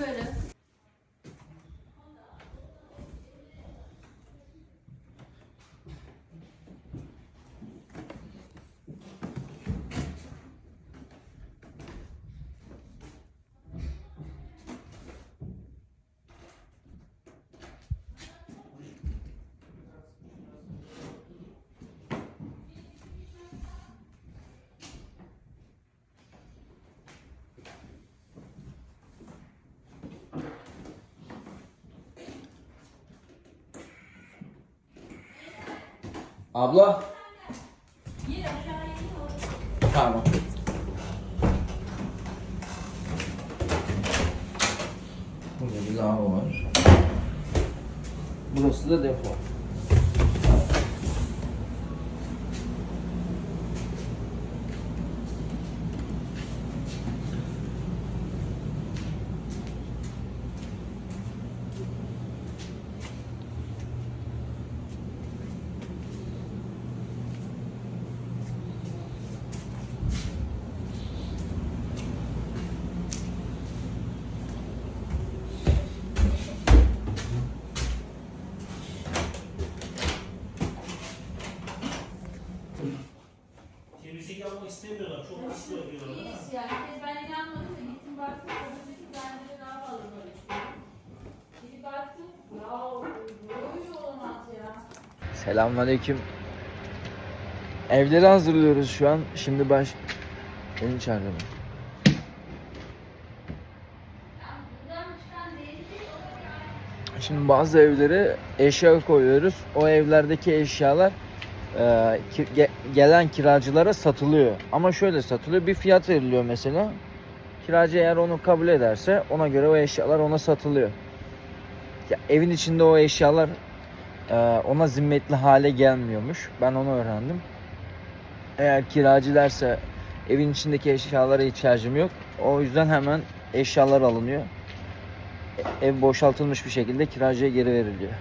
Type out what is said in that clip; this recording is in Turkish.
Böyle. Abla. Tamam. Burada bir lavabo var. Burası da depo. Temizlik yapmak istemiyorlar. Çok istiyor diyorlar. değil mi? İyiyiz yani. Ben inanmadım da gittim baktım. Odadaki bende daha fazla böyle. Gidip baktım. Ya böyle olmaz ya. Selamünaleyküm. Evleri hazırlıyoruz şu an. Şimdi baş... Beni çağırıyor. Buradan çıkan değil. Şimdi bazı evlere eşya koyuyoruz. O evlerdeki eşyalar e, ki- ge- gelen kiracılara satılıyor. Ama şöyle satılıyor. Bir fiyat veriliyor mesela. Kiracı eğer onu kabul ederse ona göre o eşyalar ona satılıyor. Ya, evin içinde o eşyalar e, ona zimmetli hale gelmiyormuş. Ben onu öğrendim. Eğer kiracı derse evin içindeki eşyalara ihtiyacım yok. O yüzden hemen eşyalar alınıyor ev boşaltılmış bir şekilde kiracıya geri veriliyor.